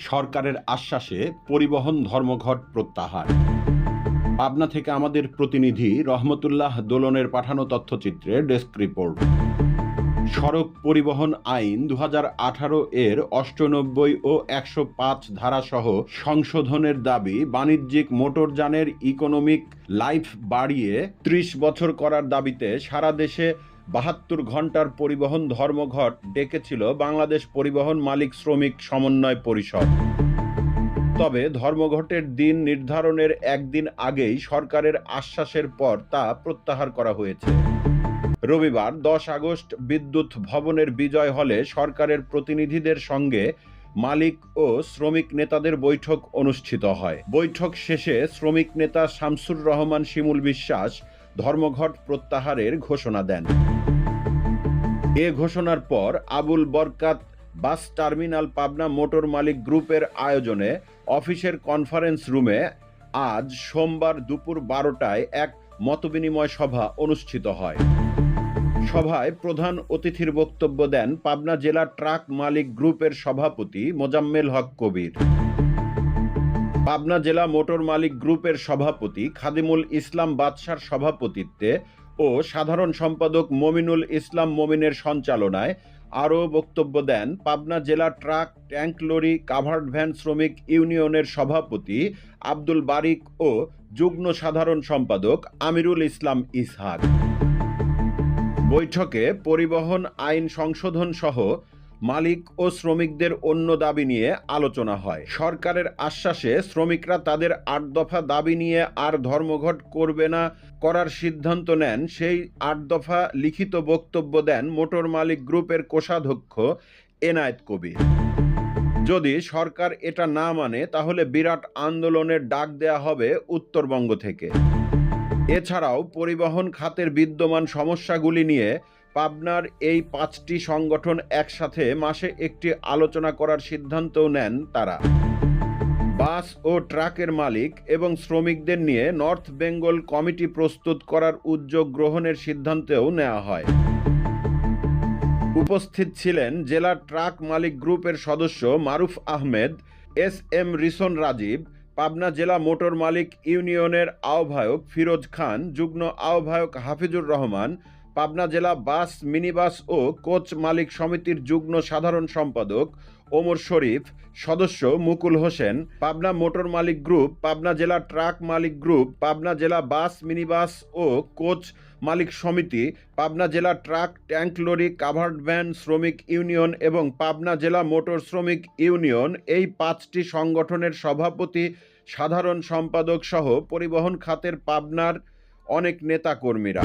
সরকারের আশ্বাসে পরিবহন ধর্মঘট প্রত্যাহার। পাবনা থেকে আমাদের প্রতিনিধি রহমতুল্লাহ দোলনের পাঠানো তথ্যচিত্রে ডেস্ক রিপোর্ট। সড়ক পরিবহন আইন দু হাজার আঠারো এর অষ্টানব্বই ও একশো পাঁচ ধারাসহ সংশোধনের দাবি, বাণিজ্যিক মোটরযানের ইকোনমিক লাইফ বাড়িয়ে ত্রিশ বছর করার দাবিতে সারা দেশে বাহাত্তর ঘণ্টার পরিবহন ধর্মঘট ডেকেছিল বাংলাদেশ পরিবহন মালিক শ্রমিক সমন্বয় পরিষদ। তবে ধর্মঘটের দিন নির্ধারণের একদিন আগেই সরকারের আশ্বাসের পর তা প্রত্যাহার করা হয়েছে। রবিবার দশ আগস্ট বিদ্যুৎ ভবনের বিজয় হলে সরকারের প্রতিনিধিদের সঙ্গে মালিক ও শ্রমিক নেতাদের বৈঠক অনুষ্ঠিত হয়। বৈঠক শেষে শ্রমিক নেতা শামসুর রহমান শিমুল বিশ্বাস ধর্মঘট প্রত্যাহারের ঘোষণা দেন। এ ঘোষণার পর Abul Barkat bus terminal Pabna motor মালিক গ্রুপের আয়োজনে অফিসের কনফারেন্স রুমে আজ সোমবার দুপুর বারোটায় এক মতবিনিময় সভা অনুষ্ঠিত হয়। সভায় প্রধান অতিথির বক্তব্য দেন পাবনা জেলা ট্রাক মালিক গ্রুপের সভাপতি মোজাম্মেল হক কবির। পাবনা জেলা মোটর মালিক গ্রুপের সভাপতি খাদিমুল ইসলাম বাদশার সভাপতিত্বে ও সাধারণ সম্পাদক মমিনুল ইসলাম মমিনের সঞ্চালনায় আরও বক্তব্য দেন পাবনা জেলা truck tank lorry covered van শ্রমিক ইউনিয়নের সভাপতি আব্দুল বারিক ও যুগ্ম সাধারণ সম্পাদক আমিরুল ইসলাম ইসহাক। বৈঠকে পরিবহন, আইন সংশোধন সহ মালিক ও শ্রমিকদের অন্য দাবি নিয়ে আলোচনা হয়। সরকারের আশ্বাসে শ্রমিকরা তাদের আট দফা দাবি নিয়ে আর ধর্মঘট করবে না করার সিদ্ধান্ত নেন। সেই আট দফা লিখিত বক্তব্য দেন মোটর মালিক গ্রুপের কোষাধ্যক্ষ এনায়েত কবির। যদি সরকার এটা না মানে তাহলে বিরাট আন্দোলনের ডাক দেয়া হবে উত্তরবঙ্গ থেকে। এছাড়াও পরিবহন খাতের বিদ্যমান সমস্যাগুলি নিয়ে পাবনার এই পাঁচটি সংগঠন একসাথে মাসে একটি আলোচনা করার সিদ্ধান্তও নেন তারা। বাস ও ট্রাকের মালিক এবং শ্রমিকদের নিয়ে নর্থ বেঙ্গল কমিটি প্রস্তুত করার উদ্যোগ গ্রহণের সিদ্ধান্তেও নেওয়া হয়। উপস্থিত ছিলেন জেলা ট্রাক মালিক গ্রুপের সদস্য মারুফ আহমেদ, এস এম রিসন রাজীব, পাবনা জেলা মোটর মালিক ইউনিয়নের আহ্বায়ক ফিরোজ খান, যুগ্ম আহ্বায়ক হাফিজুর রহমান পাবনা জেলা বাস, মিনিবাস ও কোচ মালিক সমিতির যুগ্ম সাধারণ সম্পাদক ওমর শরীফ, সদস্য মুকুল হোসেন, পাবনা মোটর মালিক গ্রুপ, পাবনা জেলা ট্রাক মালিক গ্রুপ, পাবনা জেলা বাস, মিনিবাস ও কোচ মালিক সমিতি, পাবনা জেলা truck, tank lorry, covered van, শ্রমিক ইউনিয়ন এবং পাবনা জেলা মোটর শ্রমিক ইউনিয়ন এই পাঁচটি সংগঠনের সভাপতি, সাধারণ সম্পাদক সহ পরিবহন খাতের পাবনার অনেক নেতাকর্মীরা।